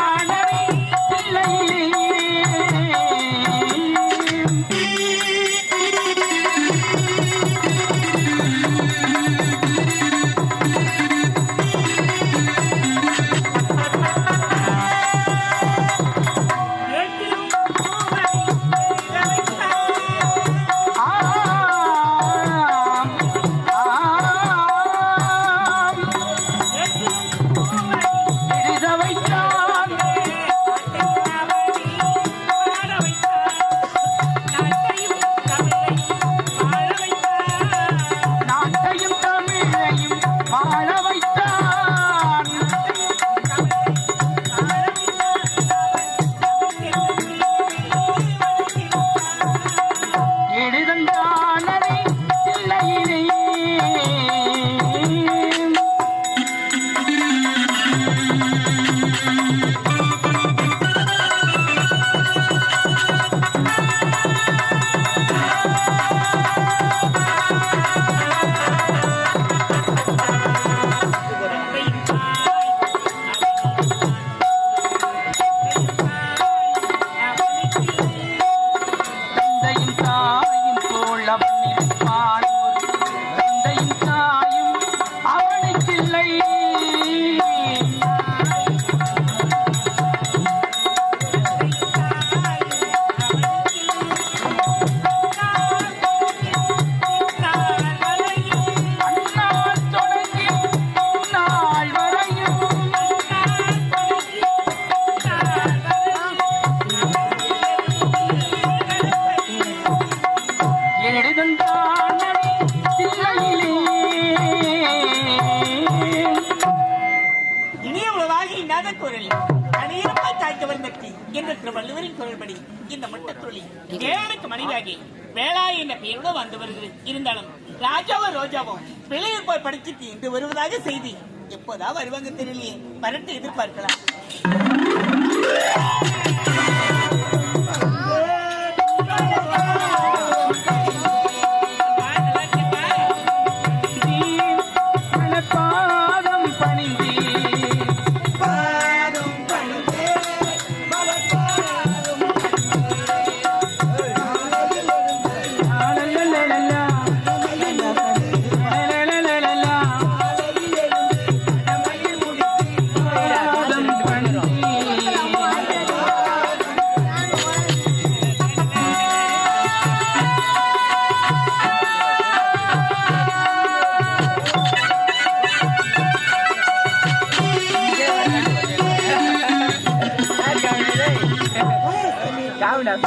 காண இல்லாத குரல் அநேரமாய் தாய்க்க வந்தத்தி என்ற திருவள்ளுவரின் குரல்படி இந்த முட்டத்துளி ஏழுக்கு மனைவியாகி வேளாய் என்ற பெயரோடு வந்து வருகிறது. இருந்தாலும் ராஜாவோ ரோஜாவோ பிள்ளையில் போய் படிச்சுட்டு இன்று வருவதாக செய்தி எப்போதா வருவாங்க தெரியலையே. வரட்டு எதிர்பார்க்கலாம். hablas.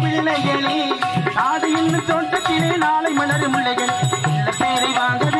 பிள்ளைகளே. நாடு இன்னும் தோட்டத்திலே நாளை மலரும் முள்ளைகள் பேரை வாங்க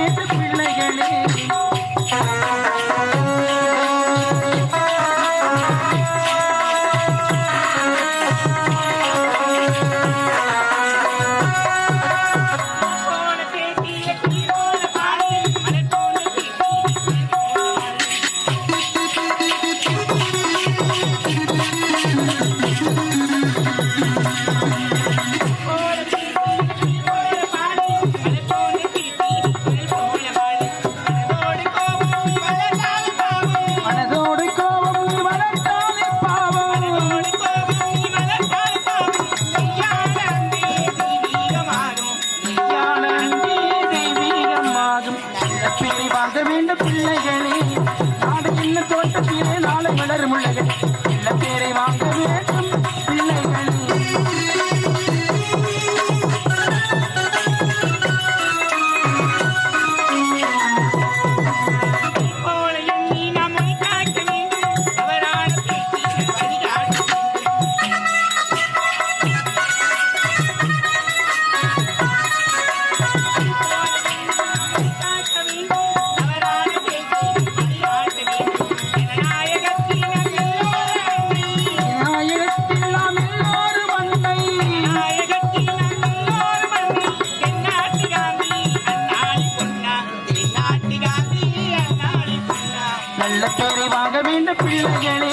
நல்ல பேரை வாங்க வேண்டும் பிள்ளைகளே.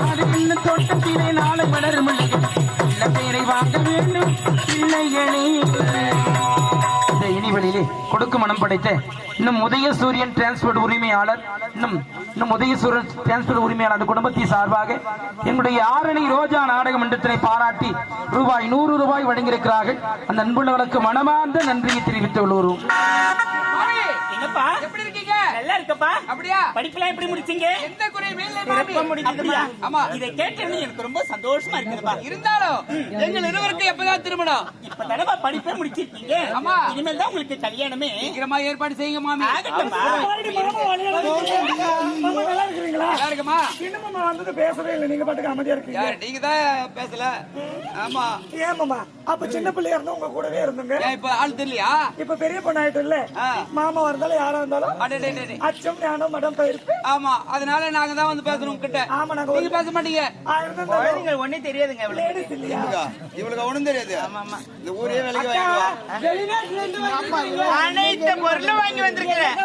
ஆறு இன்னும் தோட்டத்திலே நாளை மலரும் முள்ளைகள் நல்ல பேரை வாங்க வேண்டும் பிள்ளைகளே. இந்த இனிவெளியிலே கொடுக்கும் மனம் படைத்த இன்னும் உதய சூரியன் டிரான்ஸ்போர்ட் உரிமையாளர் இன்னும் இன்னும் உதய சூரியன் டிரான்ஸ்போர்ட் உரிமையாளர் அந்த குடும்பத்தை சார்பாக எங்களுடைய ஆரணி ரோஜா நாடக மன்றத்தினை பாராட்டி ரூபாய் நூறு ரூபாய் வழங்கியிருக்கிறார்கள். அந்த அன்புள்ளவர்களுக்கு மனமார்ந்த நன்றியை தெரிவித்துக் கொள்கிறோம். என்னப்பா? எப்படி இருக்கீங்க? நல்லா இருக்கப்பா. அப்படியா? படிப்புலாம் எப்படி முடிச்சீங்க? எந்த குறையும் இல்லை சிறப்பா மாமி. முடிச்சதுமா ஆமா. இதை கேட்டேன்னு எனக்கு ரொம்ப சந்தோஷமா இருக்குதுப்பா. இருந்தாலும் எங்கள் இருவருக்கும் எப்பதான் திருமணம்? இப்ப தடவை படிப்பே முடிச்சிருக்கீங்க. ஆமா. இனிமேல் தான் உங்களுக்கு கல்யாணமே. சீக்கிரமா ஏற்பாடு செய்யுங்க மாமி. நல்லா இருக்குமா? இன்னும் வந்தது பேசவே இல்லை. நீங்க பாட்டுக்கு அமைதியா இருக்கீங்க. யார் நீங்க தான் பேசல ஆமா. ஏமாமா அப்ப சின்ன பிள்ளையா இருந்தா உங்க கூடவே இருந்துங்க. இப்ப ஆள் தெரியலையா? இப்ப பெரிய பொண்ணு ஆயிட்டு இல்ல. மாமா இருந்தாலும் யாரா இருந்தாலும் அடடே அச்சம் ஞானம் மடம் பயிர்ப்பு. ஆமா அதனால நாங்க தான் வந்து பேசுறோம் கிட்ட ஆமா நாங்க நீங்க பேச மாட்டீங்க. ஆயிரம் ஒண்ணே தெரியாதுங்க இவளுக்கு. ஒண்ணும் தெரியாது. இந்த ஊரே வேலைக்கு வாங்கிடுவா. அனைத்து பொருளும் வாங்கி வந்திருக்கிறேன்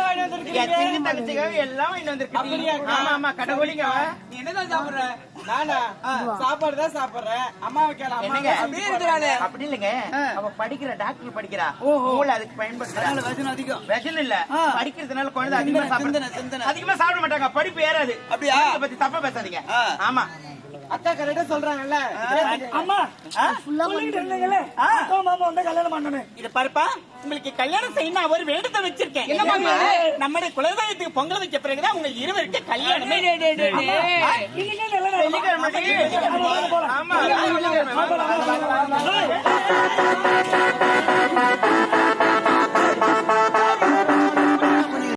எல்லாம் வாங்கி வந்திருக்கீங்க. ஆமா ஆமா கடவுளிங்க நீ என்னதான் சாப்பிடுற? நானா? சாப்பாடு தான் சாப்பிடுறேன். அம்மா வைக்கலாம் என்னங்க? அப்படியே இருக்கிறாளே அப்படி இல்லைங்க. அவ படிக்கிற டாக்டர் படிக்கிறா. மூளை அதுக்கு பயன்படுத்துறா. வசனம் அதிகம். விஷம் இல்ல. படிக்கிறதுனால குழந்தை அதிகமா சிந்தனை, சாப்பிட சிந்தனை. அதிகமா சாப்பிட மாட்டாங்க. படிப்பு ஏறாது. அப்படியா? பத்தி தப்பா பேசாதீங்க. ஆமா. அக்கா கரெக்டா சொல்றாங்கல்ல? அம்மா சொல்லிட்டு இருந்தீங்கல்ல? அக்கா மாமா வந்து கல்யாணம் பண்ணணும். இது பாருப்பா. உங்களுக்கு கல்யாணம் செய்யணும் ஒரு வேண்டத்தை வச்சிருக்கேன்? நம்முடைய குலதெய்வத்துக்கு பொங்கல் வச்ச பிறகுதான் உங்க இருவருக்கு கல்யாணமே. ஆமா.